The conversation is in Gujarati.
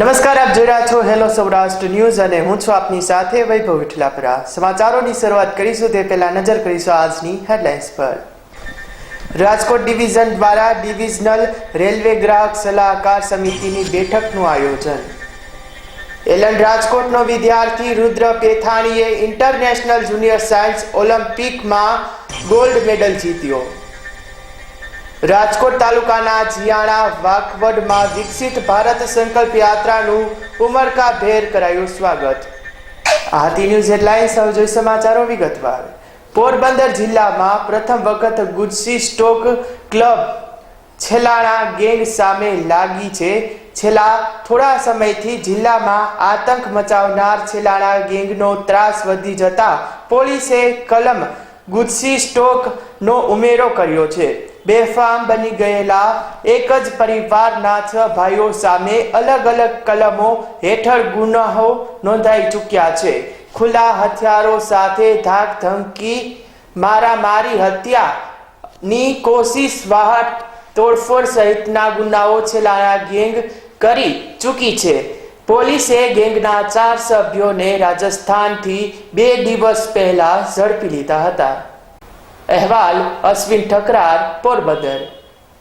નમસ્કાર, આપ જોઈ રહ્યા છો હેલો સૌરાષ્ટ્ર ન્યૂઝ અને હું છું આપની સાથે વૈભવ વિઠલાપરા સમાચારોની શરૂઆત કરીશું તે પહેલા નજર કરીશું આજની હેડલાઇન્સ પર. રાજકોટ ડિવિઝન દ્વારા ડિવિઝનલ રેલવે ગ્રાહક સલાહકાર સમિતિની બેઠકનું આયોજન. એલન રાજકોટનો વિદ્યાર્થી રુદ્ર પેથાણીએ ઇન્ટરનેશનલ જુનિયર સાયન્સ ઓલિમ્પિકમાં ગોલ્ડ મેડલ જીત્યો. રાજકોટ તાલુકાના જિયાણા વાકવડમાં વિકસિત ભારત સંકલ્પ યાત્રાનું ઉમરકા ભેર કરાયું સ્વાગત. હાથી ન્યૂઝ હેડલાઇન્સ હવે જોઈ સમાચારો વિગતવાર. પોરબંદર જિલ્લામાં પ્રથમ વખત ગુજસી સ્ટોક ક્લબ છેલાણા ગેંગ સામે લાગી છે. છેલ્લા થોડા સમયથી જિલ્લામાં આતંક મચાવનાર છેલાણા ગેંગનો ત્રાસ વધી જતા પોલીસે કલમ ગુજસી સ્ટોકનો ઉમેરો કર્યો છે. બેફામ બની ગયેલા એક જ પરિવારના છ ભાઈઓ સામે અલગ અલગ કલમો હેઠળ ગુનાઓ નોંધાઈ ચૂક્યા છે. ખુલ્લા હથિયારો સાથે ધાક ધમકી મારામારી હત્યાની કોશિશ વાહટ તોડફોડ સહિતના ગુનાઓ છેલ્લા ગેંગ કરી ચૂકી છે. પોલીસે ગેંગના ચાર સભ્યોને રાજસ્થાનથી બે દિવસ પહેલા ઝડપી લીધા હતા. અહેવાલ અશ્વિન ઠકરાર પોરબંદર.